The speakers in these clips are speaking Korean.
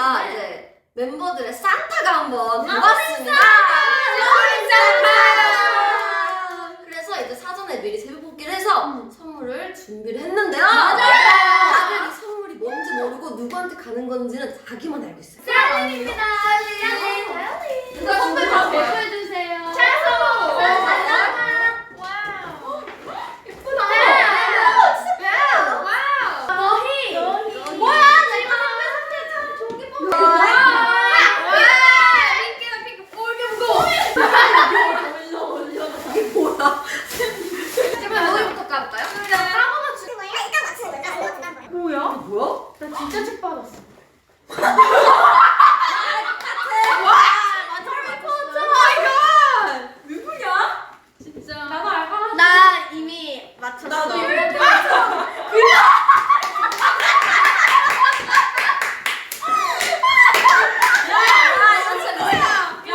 저희가 이제 멤버들의 산타가 한번 아, 와봤습니다. 그래서 이제 사전에 미리 새벽 뽑기를 해서 선물을 준비를 했는데요. 다들 이 선물이 뭔지 모르고 누구한테 가는 건지는 자기만 알고 있어요. 사연입니다. 누가 선물 다? 배포해주세요. 최소! 와우. 예쁘다. 와우. 너희. 뭐야? 지금 선배 선배 참 종이 뽑 와. 와. 핑크다 핑크. 꼴게 무거워. 이게 뭐야? 그러면 너희부터 까볼까요? 뭐야? 뭐야? 나 진짜 책 받았어. 누구냐? 진짜. 나도 알것 같아. 나 이미 맞췄어. 나도 이미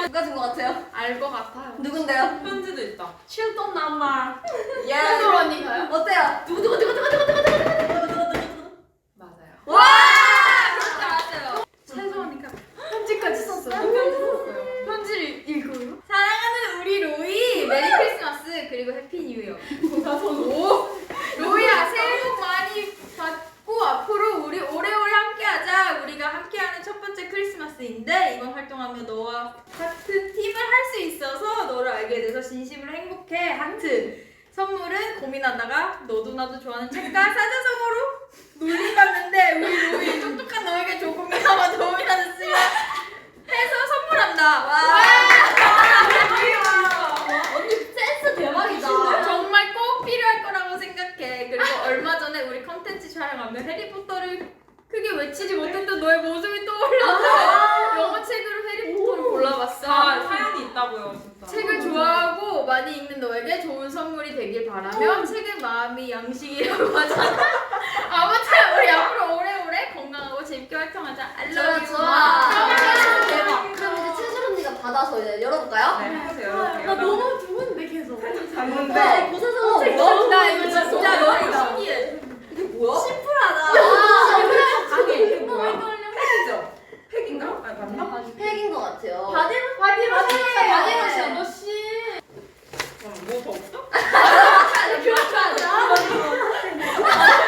누가 준 것 같아요? 알것 같아요. 누군데요? 편지도 있다. 칠동 남말. 예. 한솔 언니가요? 어때요? 맞아요. 와! 진짜 맞아요. 최소 언니가 편지까지 썼어요. 편지 썼어요. 편지를 읽어요? 사랑하는 우리 로이 메리 크리스마스 그리고 해피 뉴 이어. 오 로이야 새해 복 많이 받고 앞으로 우리 오래오래 함께하자. 우리가 함께하는 첫 번째 크리스마스인데 이번 활동하며 너와 같은 팀을 할 수 있어서 너를 알게 돼서 진심으로 행복해 하트. 선물은 고민하다가 너도 나도 좋아하는 책과 사자성어로 놀림받는데 우리 로이 똑똑한 너에게 조금이나마 도움이라도 쓰면 해서 선물한다. 와. 언니 센스 대박이다. 정말 꼭 필요할 거라고 생각해. 그리고 얼마 전에 우리 컨텐츠 촬영하며 해리포터를 크게 외치지 못했던 너의 모습이 떠올랐어. 영어 책으로 해리포터를 골라봤어. 아, 사연이 있다고요, 진짜. 책을 좋아하고 많이 읽는 너에게 좋은 선물이 되길 바라며 책은 마음이 양식이라고 하잖아. 아무튼 우리 앞으로 오래오래 건강하고 재밌게 활동하자. I 좋아 love you. 좋아. 대박. 그럼 이제 채술 언니가 받아서 이제 열어볼까요? 네, 해보세요. 이렇게. 나 너무 두근데 계속. 네. 고사성어 책 뭐야? 나 이거 진짜 너무 대박이다. 신기해. 이게 뭐야? 심플하다. 강해. 이게 뭐야? 팩이죠? 팩인가? 아, 맞나? 팩인 것 같아요. 바디로 바디로 바디로시야 너 씨. 그럼 뭐더 없어?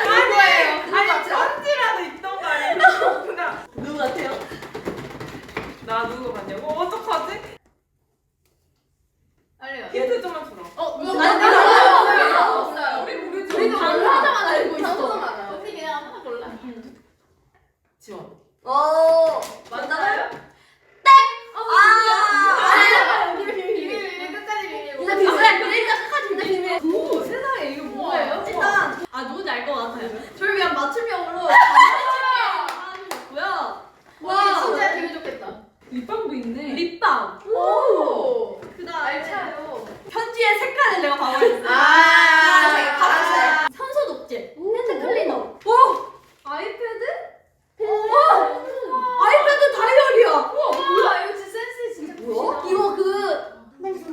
이거예요. 아니, 편지라도 있던가 아니면 그냥 누구 같아요? 나 누구 같냐고? 어떡하지? 알려요. 힌트 좀만 주라. 어, 이거 아니, 몰라요. 몰라요. 몰라요. 우리 모르지. 우리도 당사자만 알고 있어. 당사자만 알아요. 언니 그냥 하나 골라. 지원. 어. 맞나요? 아. 비밀 비밀 끝까지 비밀. 근데 비밀 비밀까 끝까지 근데 비밀. 오 세상에 이거 뭐예요? 일단 아 누군지 알 것 같아요. 저를 위한 맞춤형으로 하는 거고요. 와 진짜 기분 좋겠다. 립밤도 있네. 립밤. 오. 그다음에 알차요. 편지의 색깔을 내가 봐버렸어요. 아, 제가 파란색. 산소 독재. 핸드 클리너. 오. 아이패드? 오. 아이패드 다이어리야. 뭐야 이거 진짜 센스 진짜 뭐야? 이거 그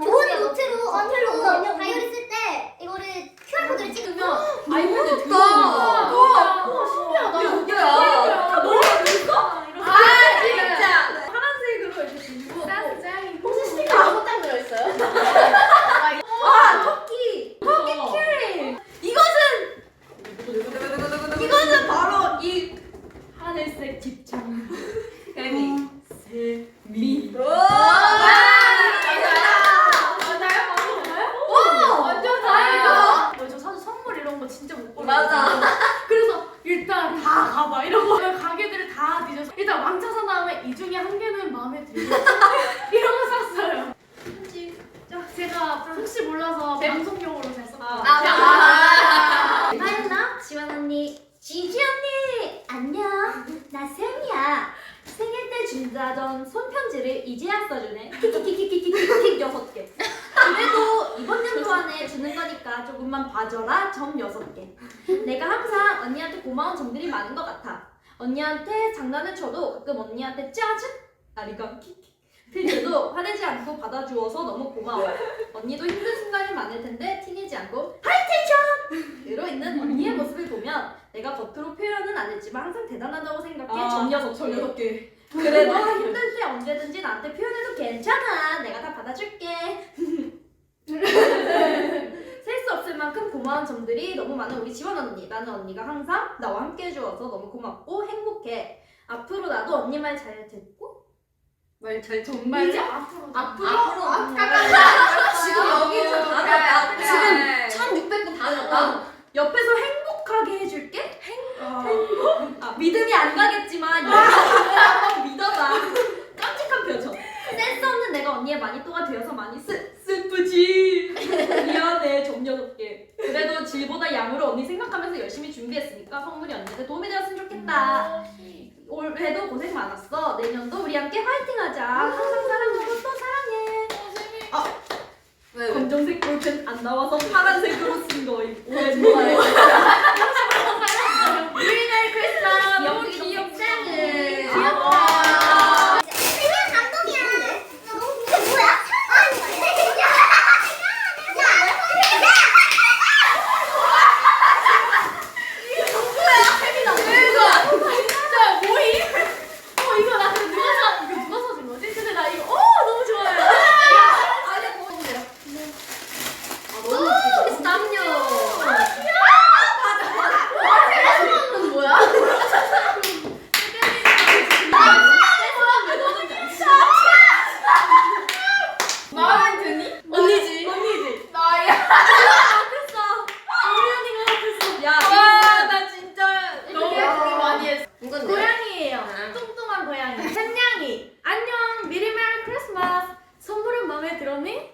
좋은 노트로 언니로 다이어리 쓸 때 이거를 QR 코드를 찍으면 아이패드 좋다. 우와. 우와, 신기하다. 이게 뭐야? 너무 재밌어? 아 진짜. 파란색으로 이렇게 주고. 짱. 혹시 스티커 다섯 장 들어있어요? 아, 토끼! 토끼 키링! 이것은! 이것은 바로 이 하늘색 집창. 애니. 세미. 완전 다행이다. 저 사실 선물 이런 거 진짜 못 골라. 맞아. 그래서 일단 다 가봐 이러고 가게들을 다 뒤져서 일단 왕창 산 다음에 이 중에 한 개는 마음에 들고 이런 거 샀어요. 편지. 자, 제가 혹시 몰라서 방송용으로 잘 썼다. 아, 나연아, 지원 언니, 지지 언니 안녕 나 쌤이야 생일 때 준다던 손편지를 이제야 써주네. 킥킥킥킥킥킥 여섯 개. 그래도 이번 연도 안에 주는 거니까 조금만 봐줘라. 점 여섯 개. 내가 항상 언니한테 고마운 점들이 많은 것 같아. 언니한테 장난을 쳐도 가끔 언니한테 짜증? 아리가 킥킥. 들려도 화내지 않고 받아주어서 너무 고마워. 언니도 힘든 순간이 많을 텐데 티내지 않고 하이텐션! 으로 있는 언니의 모습을 보면 내가 겉으로 표현은 안 했지만 항상 대단하다고 생각해. 점 여섯 개. 개. 그래도 힘들 때 언제든지 나한테 표현해도 괜찮아. 내가 다 받아줄게. 셀 수 없을 만큼 고마운 점들이 너무 많은 우리 지원 언니. 나는 언니가 항상 나와 함께 해주어서 너무 고맙고 행복해. 앞으로 나도 언니 말 잘 듣고 말잘 정말 이제 앞으로 앞으로 앞으로 아까 지금 여기 좀 다녔다. 지금 1600분 다녔다. 옆에서 행복하게 해줄게. 행. 아, 믿음이 안 가겠지만 한번 믿어봐. 깜찍한 표정. 센스 없는 내가 언니의 마니또가 되어서 많이 슬 슬프지. 미안해 개. 그래도 질보다 양으로 언니 생각하면서 열심히 준비했으니까 선물이 언니한테 도움이 되었으면 좋겠다. 올해도 고생 많았어. 내년도 우리 함께 화이팅하자. 항상 사랑하고 또 사랑해. 왜 왜? 검정색 볼펜 안 나와서 파란색으로 쓴 거임. 오해 좋아 해. 메리 크리스마스 너무 귀엽다. 생일. 귀엽다. 그냥 감동이야. 너무 이게 뭐야? 아니, 야, 진짜 뭐임? 어 이거 나 근데 누가 사 이거 누가 사준 거지? 근데 나 이거 어 너무 좋아요. 아니 뭐 해요? 아 너무 쌈요. 이건 뭐야? 마음에 드니? 언니지. 언니지. 나야. 앞했어. 우리 언니가 앞했어. 야 와, 나 진짜 너무 이렇게 고민 많이 했어. 이건 내. 고양이에요. 아. 뚱뚱한 고양이. 샘냥이. 안녕. 미리 메리 크리스마스. 선물은 마음에 들었니?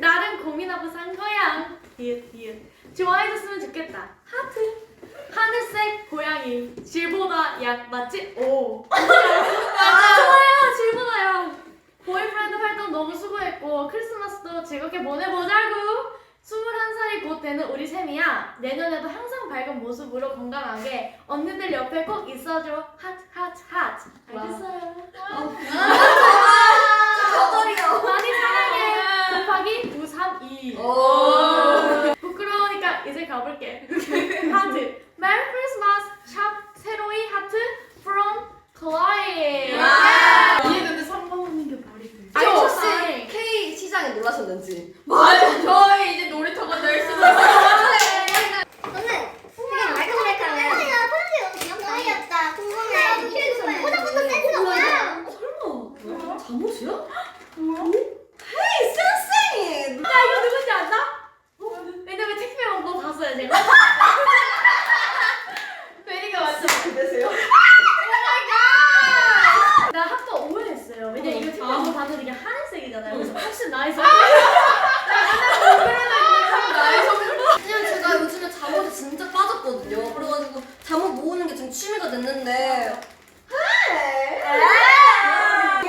나는 고민하고 산 거야. 디귿 디귿. 좋아해줬으면 좋겠다. 하트. 하늘색 고양이. 질보다 약 맞지? 오. 좋아요. 질보다 약. 보이프렌드 활동 너무 수고했고 크리스마스도 즐겁게 보내보자고. 21살이 곧 되는 우리 셈이야. 내년에도 항상 밝은 모습으로 건강하게 언니들 옆에 꼭 있어줘. 하트 하트 하트. 알겠어요. 저돌이요. 많이 사랑해. 곱하기 932. 오. 부끄러우니까 이제 가볼게. 하트. 메리 크리스마스. 샵 세로이 하트 from 클라이. 와. 이게 근데 3만 원인 게 말이 돼. 아니 저 혹시 사인. K 시장에 놀라셨는지. 맞아. 저희 이제 놀이터가 될 수도 있어요. 너는 되게 말캉말캉해. 야, 포장지 너무 귀엽다. 귀엽다. 궁금해. 포장부터 센스가 뭐야? 설마 잠옷이야? 헤이 쌩쌩이. 야 이거 누군지 알아? 왜냐면 택배 온거 봤어요 제가. 베리가 맞죠? 되세요? 나 학교 오해했어요. 왜냐 이거 택배 온거 봤는데 이게 하늘색이잖아요. 그래서 혹시 나이스. 그냥 제가 요즘에 잠옷에 진짜 빠졌거든요. 그래가지고 잠옷 모으는 게 지금 취미가 됐는데. 헤이.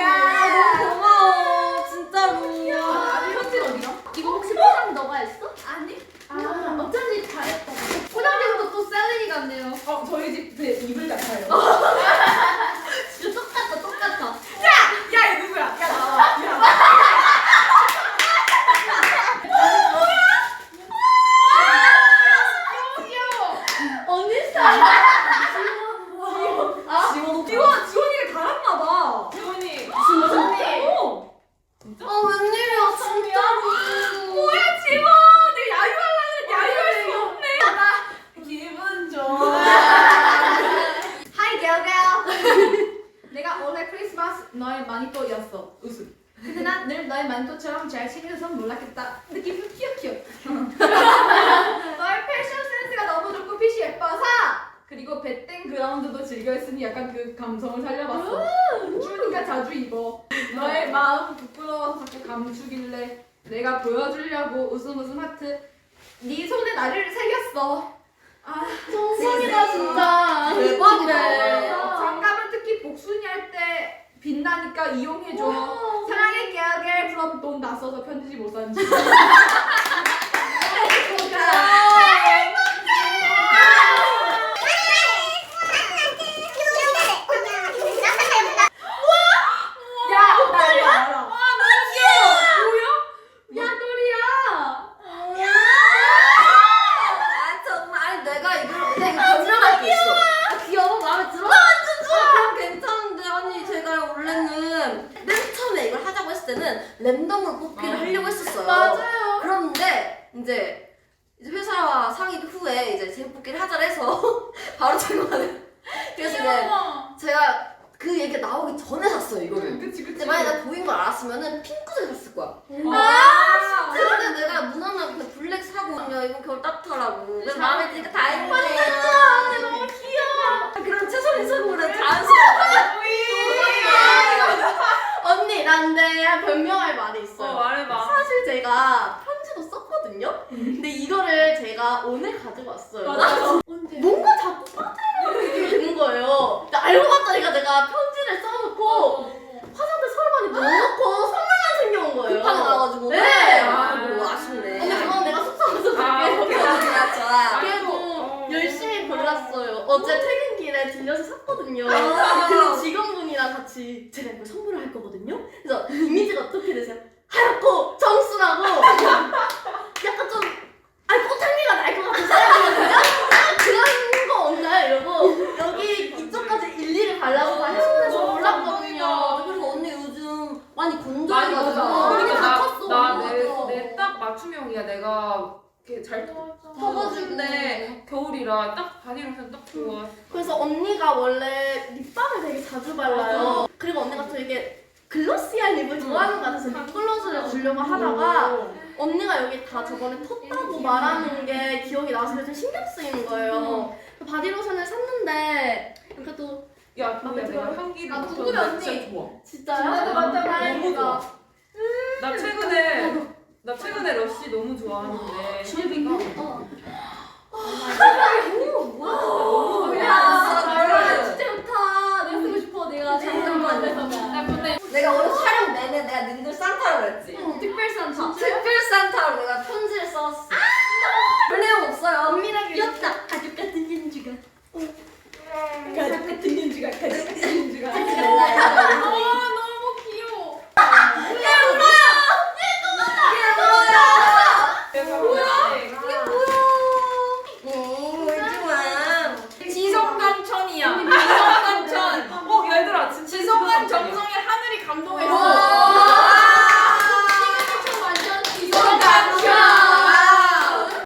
야 너무 고마워 진짜로. 아니 현진 어디가? 이거 혹시 포장 너가 했어? 아니. 아 어쩐지 잘했다. 포장지부터 또 셀린이 같네요. 어 저희 집 그 이불 같아요. 진짜 똑같다 똑같아. 야 이거 누구야? 야 나와. 야. 언니 스타일. 지원 지원 지원이가 달았나 봐. 지원이 언니. 어. 아 웬일이야 진짜로. 뭐야 지원? 내가 야유하려고 했는데 야유할 수가 없네. 기분 좋아. 하이 girl 내가 올해 크리스마스 너의 마니또였어. 웃음. 근데 난 늘 너의 마니또처럼 잘 몰랐겠다. 느낌이 키역키역. 너의 패션 센스가 너무 좋고 핏이 예뻐서 그리고 배땡 그라운드도 즐겨 했으니 약간 그 감성을 살려봤어. 추우니까 자주 입어. 너의 마음 부끄러워서 자꾸 감추길래 내가 보여주려고 웃음 웃음 하트. 네 손에 나를 새겼어. 아, 정상이다 진짜. 대박이다. 장갑은 특히 복순이 할 때 빛나니까 이용해줘. 돈 다 써서 편지 못 산지. 야, 나 이거 알아. 아 정말 내가 이걸 근데 이거 변명할 게 있어. 아, 귀여워 마음에 들어. 완전 좋아. 그럼 괜찮은데 아니 랜덤으로 뽑기를 아. 하려고 했었어요. 맞아요. 그런데 이제 이제 회사와 상의 후에 이제 제목 뽑기를 하자 해서 바로 제거하는. 그래서 이제 귀여워. 제가 그 얘기 가 나오기 전에 샀어요 이거를. 그치 그치. 근데 만약에 나 보인 걸 알았으면은 핑크색 샀을 거야. 아, 근데 내가 무난하게 그냥 블랙 사고 야 이번 겨울 따뜻하라고. 그래서 마음에 드니까 다행이네요. 근데 너무 귀여워. 그런 최선의 선물은 자연스러 난데 변명할 말이 있어요. 어 말해봐. 사실 제가 편지도 썼거든요. 근데 이거를 제가 오늘 가지고 왔어요. 맞아. 뭔가 자꾸 빠뜨리는 되는 거예요. 근데 알고 봤더니 내가 편지를 써놓고 화장대 서랍 안에 넣어놓고 선물만 생겨온 거예요. 급하게 나와가지고. 네. 아이고 아쉽네. 근데 그건 내가 속상해서 아, 줄게요. 오케이. 좋아 좋아. 그래도 어. 열심히 골랐어요. 어제 퇴근길에 들려서 샀거든요. 아. 근데 직원분이랑 같이 제가 이걸 선물을 할 거거든요. 그래서 이미지가 어떻게 되세요? 하얗고 정순하고 약간 좀 아니 꽃향기가 날 것 같은 사람이거든요. 아, 그런 거 없나요? 이러고 여기 이쪽까지 일일이 발라고 다 해서 몰랐거든요. 그리고 언니 요즘 많이 많이 건조해가지고. 먹어. 그러니까 그러니까 다쳤어. 나내 딱 맞춤형이야. 내가 이렇게 잘 터가지는데 겨울이라 딱 바디로션 딱 좋아. 그래서 언니가 원래 립밤을 되게 자주 발라요. 그리고 언니가 또 이게 글로시한 립을 좋아하는 것 같아서 립글로스를 주려고 하다가 언니가 여기 다 저번에 텄다고 말하는 게 기억이 나서 좀 신경 쓰이는 거예요. 바디로션을 샀는데 그래도 야, 근데 내가? 향기를 아, 맡았는데 누구냐, 언니? 진짜 좋아. 진짜요? 맞아, 맞아. 너무 좋아. 나 최근에 나 최근에 러쉬 너무 좋아하는데 쉐비가 어. 너무 좋아. 산타. 특별 산타로 내가 편지